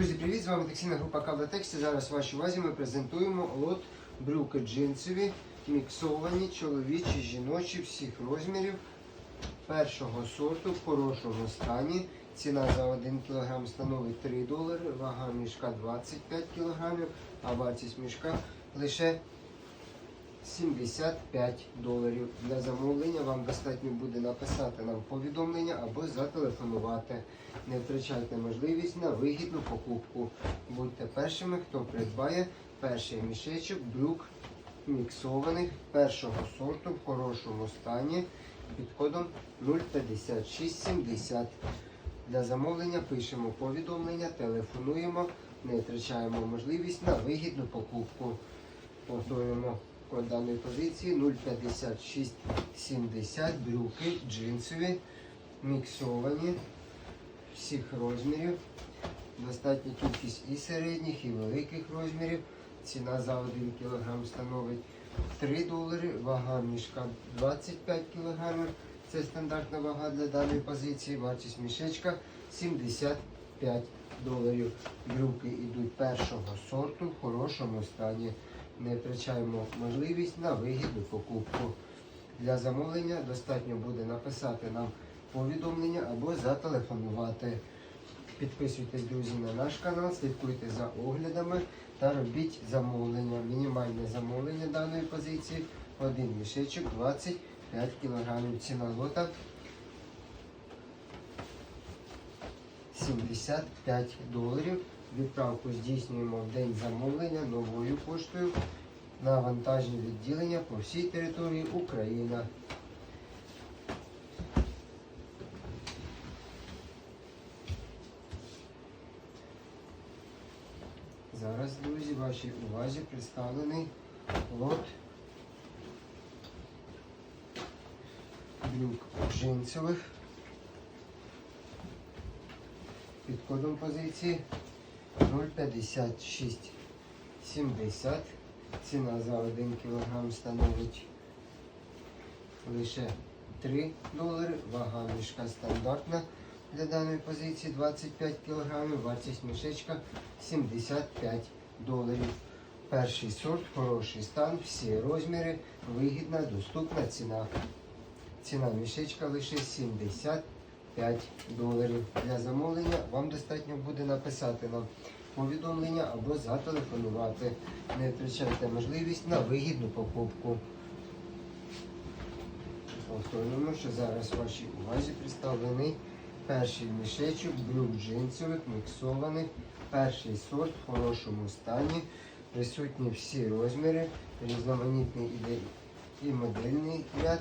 Друзі, привіт! З вами текстильна група Кавлатексі. Зараз в вашій увазі ми презентуємо лот брюки джинсові, міксовані, чоловічі, жіночі, всіх розмірів першого сорту в хорошому стані. Ціна за 1 кг становить 3 долари, вага мішка 25 кг, а вартість мішка лише 75 доларів. Для замовлення вам достатньо буде написати нам повідомлення або зателефонувати. Не втрачайте можливість на вигідну покупку. Будьте першими, хто придбає перший мішечок брюк міксованих першого сорту в хорошому стані під кодом 05670. Для замовлення пишемо повідомлення, телефонуємо, не втрачаємо можливість на вигідну покупку. Повторюємо код даної позиції 05670 брюки джинсові, міксовані всіх розмірів. Достатня кількість і середніх, і великих розмірів. Ціна за 1 кг становить 3 долари, вага мішка 25 кг. Це стандартна вага для даної позиції. Вартість мішечка 75 доларів. Брюки йдуть першого сорту в хорошому стані. Не втрачаємо можливість на вигідну покупку. Для замовлення достатньо буде написати нам повідомлення або зателефонувати. Підписуйтесь, друзі, на наш канал, слідкуйте за оглядами та робіть замовлення. Мінімальне замовлення даної позиції один мішечок 25 кг. Ціна лота 75 доларів. Відправку здійснюємо в день замовлення новою поштою на вантажні відділення по всій території України. Зараз, друзі, вашій увазі представлений лот брюк джинсових під кодом позиції 05670. Ціна за 1 кг становить лише 3 долари. Вага мішка стандартна для даної позиції 25 кг. Вартість мішечка 75 доларів. Перший сорт, хороший стан, всі розміри, вигідна, доступна ціна. Ціна мішечка лише 75 доларів. Для замовлення вам достатньо буде написати нам повідомлення або зателефонувати. Не втрачайте можливість на вигідну покупку. Повторюємо, що зараз вашій увазі представлений перший мішечок брюк джинсових, міксованих, перший сорт в хорошому стані. Присутні всі розміри, різноманітний і модельний ряд.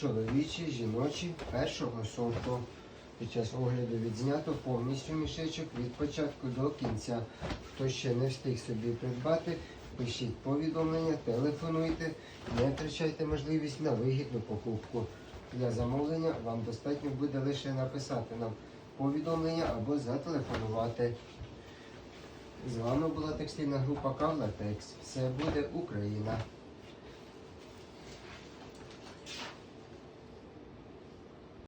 Чоловічі, жіночі першого сорту. Під час огляду відзнято повністю мішечок від початку до кінця. Хто ще не встиг собі придбати, пишіть повідомлення, телефонуйте, не втрачайте можливість на вигідну покупку. Для замовлення вам достатньо буде лише написати нам повідомлення або зателефонувати. З вами була текстильна група Кавла Текс. Все буде Україна.